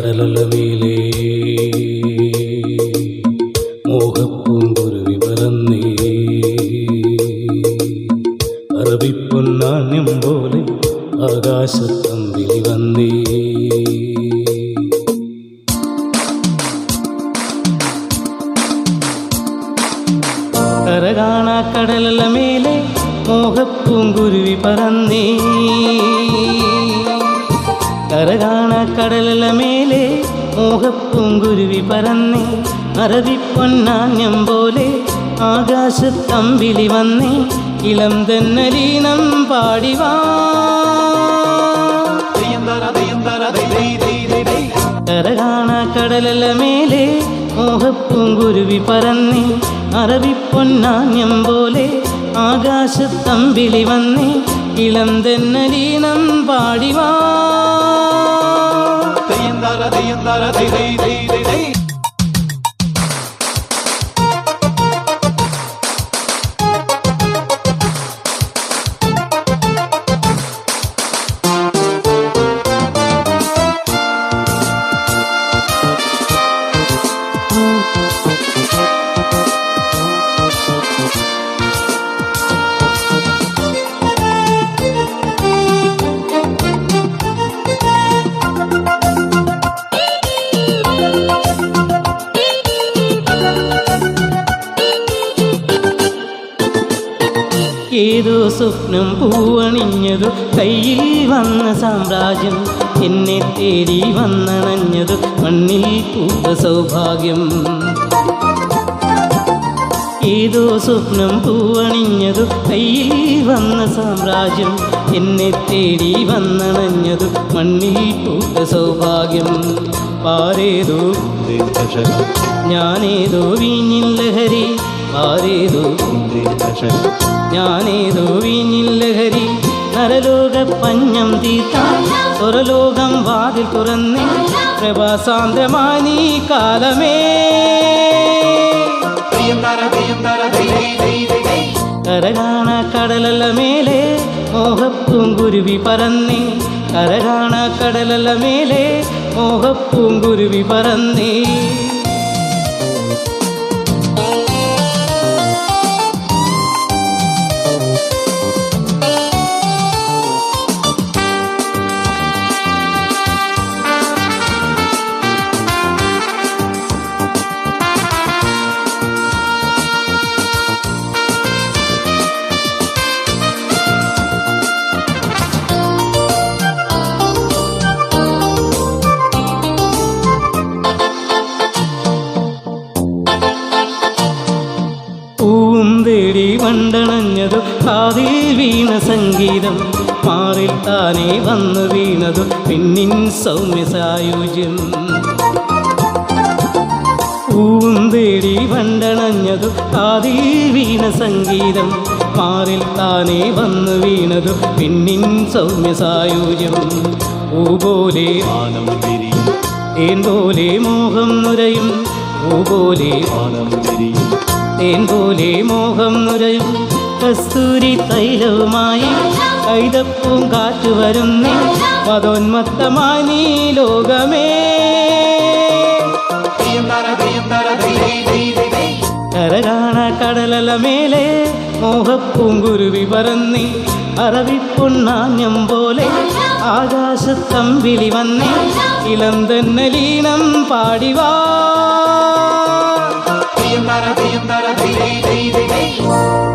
കടലൊലമീലേ മോഹപ്പൂങ്കുരുവി പറന്നേ അറബിപ്പൊന്നാണ്യം പോലെ ആകാശത്തമ്പിളി വന്നേ. കരകാണ കടലല്ല മേലെ മോഹപ്പൂങ്കുരുവി പറന്നേ. കരകാണ കടലല്ല മേലെ മോഹപ്പൂങ്കുരുവി പറന്നേ അറബിപ്പൊന്നാണ്യം പോലെ ആകാശത്തമ്പിളി വന്നേ ഇളം തന്നലീനം പാടിവാ കരകാണ കടലല മേലെ മോഹപ്പൂങ്കുരുവി പറന്നേ അറബിപ്പൊന്നാണ്യം പോലെ ആകാശത്തമ്പിളി വന്നേ ഇളം തെന്നലീനം പാടിവാ செய்யும் தர திரை செய்த ഏതോ സ്വപ്നം പൂവണിഞ്ഞതു കയ്യിൽ വന്ന സാമ്രാജ്യം എന്നെ തേടി വന്നണഞ്ഞതു മണ്ണിൽ പൂത സൗഭാഗ്യം. ഏതോ സ്വപ്നം പൂവണിഞ്ഞതു കയ്യിൽ വന്ന സാമ്രാജ്യം എന്നെ തേടി വന്നണഞ്ഞതു മണ്ണിൽ പൂത സൗഭാഗ്യം. പാരേതോ ഞാനേതോ വീഞ്ഞിൽ ലഹരി പാരേതോ ഞാനേതോ വീഞ്ഞിൽ ലഹരി നരലോക പഞ്ഞം തീർത്താൻ സ്വരലോകം വാതിൽ തുറന്നേ പ്രഭാസാന്ദ്രമായി നീ കാലമേ. കരകാണ കടലല്ല മേലെ മോഹപ്പൂങ്കുരുവി പറന്നേ. കരകാണ കടലല്ല മേലെ മോഹപ്പൂങ്കുരുവി പറന്നേ. കാതിൽ വീണ സംഗീതം മാറിൽ താനേ വന്നു വീണതു പിന്നിൻ സൗമ്യ സായുജ്യം പൂവും തേടി വണ്ടണഞ്ഞതു കാതിൽ വീണ സംഗീതം മാറിൽ താനേ വന്നു വീണതു പിന്നിൻ സൗമ്യ സായുജ്യം ഊപോലെ ആനം തിരിയും തേൻ പോലെ മോഹം നുരയും. ഊപോലെ ആനം തിരിയും തേൻ പോലെ മോഹം നുരയും. കസ്തൂരി തൈലവുമായി കൈതപ്പും കാറ്റു വരുന്നേ. മതോന്മത്തമായി നീ ലോകമേ. കരകാണ കടലല മേലെ മോഹപ്പൂങ്കുരുവി പറന്നി. അറവിപ്പൊണ്ണാഞ്ഞം പോലെ ആകാശത്തമ്പിളി വന്നേ. ഇളം തെന്നലീനം പാടിവാ ധീം തര